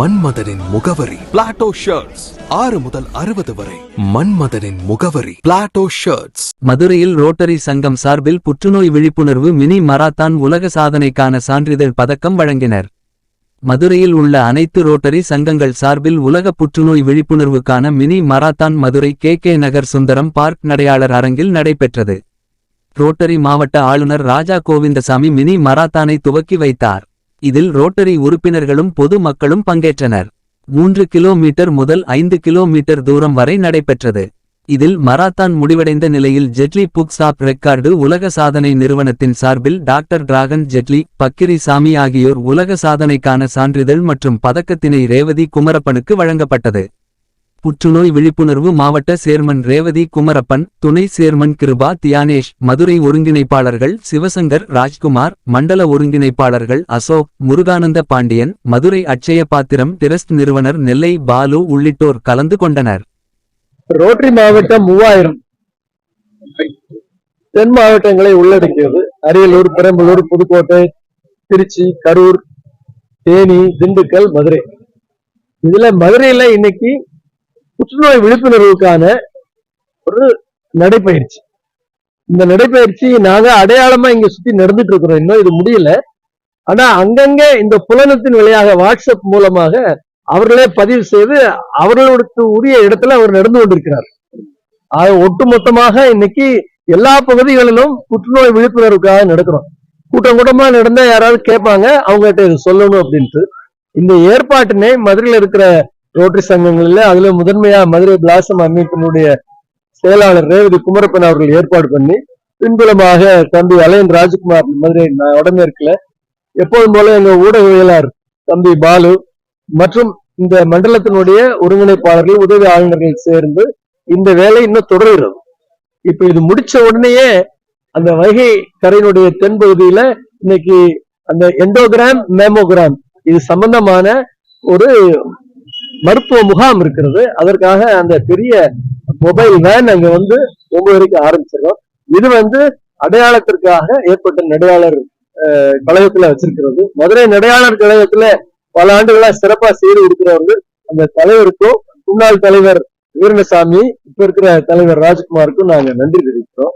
மன்மதனின் முகவரி. Plato shirts ஆறு முதல் அறுபது வரை. மன்மதனின் முகவரி. பிளாட்டோ ஷர்ட்ஸ் மதுரையில் ரோட்டரி சங்கம் சார்பில் புற்றுநோய் விழிப்புணர்வு மினி மராத்தான் உலக சாதனைக்கான சான்றிதழ் பதக்கம் வழங்கினர். மதுரையில் உள்ள அனைத்து ரோட்டரி சங்கங்கள் சார்பில் உலக புற்றுநோய் விழிப்புணர்வுக்கான mini marathon Madurai K K Nagar Sundaram park நடையாளர் அரங்கில் நடைபெற்றது. ரோட்டரி மாவட்ட ஆளுநர் ராஜா கோவிந்தசாமி மினி மராத்தானை துவக்கி வைத்தார். இதில் ரோட்டரி உறுப்பினர்களும் பொது மக்களும் பங்கேற்றனர். மூன்று கிலோமீட்டர் முதல் ஐந்து கிலோமீட்டர் தூரம் வரை நடைபெற்றது. இதில் மராத்தான் முடிவடைந்த நிலையில் ஜெட்லி புக்ஸ் ஆப் ரெக்கார்டு உலக சாதனை நிறுவனத்தின் சார்பில் டாக்டர் டிராகன் ஜெட்லி பக்கிரி சாமி ஆகியோர் உலக சாதனைக்கான சான்றிதழ் மற்றும் பதக்கத்தினை ரேவதி குமரப்பனுக்கு வழங்கப்பட்டது. புற்றுநோய் விழிப்புணர்வு மாவட்ட சேர்மன் ரேவதி குமரப்பன் துணை சேர்மன் கிருபா தியானேஷ் மதுரை ஒருங்கிணைப்பாளர்கள் சிவசங்கர் ராஜ்குமார் மண்டல ஒருங்கிணைப்பாளர்கள் அசோக் முருகானந்த பாண்டியன் மதுரை அட்சய பாத்திரம் டிரஸ்ட் நிறுவனர் நெல்லை பாலு உள்ளிட்டோர் கலந்து கொண்டனர். ரோட்டரி மாவட்டம் மூவாயிரம். தென் மாவட்டங்களை உள்ளடக்கியது. அரியலூர் பெரம்பலூர் புதுக்கோட்டை திருச்சி கரூர் தேனி திண்டுக்கல் மதுரை. இதுல மதுரையில இன்னைக்கு புற்றுநோய் விழிப்புணர்வுக்கான ஒரு நடைப்பயிற்சி. இந்த நடைப்பயிற்சி நாங்க அடையாளமா இங்க சுத்தி நடந்துட்டு இருக்கிறோம். இன்னும் இது முடியல. ஆனா அங்கங்க இந்த புலனத்தின் வழியாக வாட்ஸ்அப் மூலமாக அவர்களே பதிவு செய்து அவர்களுக்கு உரிய இடத்துல அவர் நடந்து கொண்டிருக்கிறார். ஒட்டு ஒட்டுமொத்தமாக இன்னைக்கு எல்லா பகுதிகளிலும் புற்றுநோய் விழிப்புணர்வுக்காக நடக்கிறோம். கூட்டம் கூட்டமா நடந்தா யாராவது கேட்பாங்க அவங்ககிட்ட இது சொல்லணும் அப்படின்ட்டு. இந்த ஏற்பாட்டினை மதுரையில் இருக்கிற ரோட்டரி சங்கங்கள்ல அதுல முதன்மையா மதுரை பிளாசம் அமைப்பினுடைய செயலாளர் ரேவதி குமரப்பன் அவர்கள் ஏற்பாடு பண்ணி பின்புலமாக தம்பி அலையன் ராஜ்குமார் மதுரை வடமேற்குல எப்போதும் போல எங்க ஊடகவியலாளர் தம்பி பாலு மற்றும் இந்த மண்டலத்தினுடைய ஒருங்கிணைப்பாளர்கள் உதவி ஆளுநர்கள் சேர்ந்து இந்த வேலை இன்னும் தொடர்கிறது. இப்ப இது முடிச்ச உடனேயே அந்த வைகை கரையினுடைய தென்பகுதியில இன்னைக்கு அந்த எண்டோகிராம் மேமோகிராம் இது சம்பந்தமான ஒரு மருத்துவ முகாம் இருக்கிறது. அதற்காக அந்த பெரிய மொபைல் வேன் அங்க வந்து ஒன்பது வரைக்கும் ஆரம்பிச்சிடும் இது வந்து அடையாளத்திற்காக ஏற்பட்ட நடையாளர் கழகத்துல வச்சிருக்கிறது. மதுரை நடையாளர் கழகத்துல பல ஆண்டுகளா சிறப்பா செய்து இருக்கிறவர்கள் அந்த தலைவருக்கும் முன்னாள் தலைவர் வீரனசாமி இப்ப இருக்கிற தலைவர் ராஜ்குமாருக்கும் நாங்க நன்றி தெரிவிக்கிறோம்.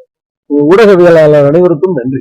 ஊடகவியலாளர் அனைவருக்கும் நன்றி.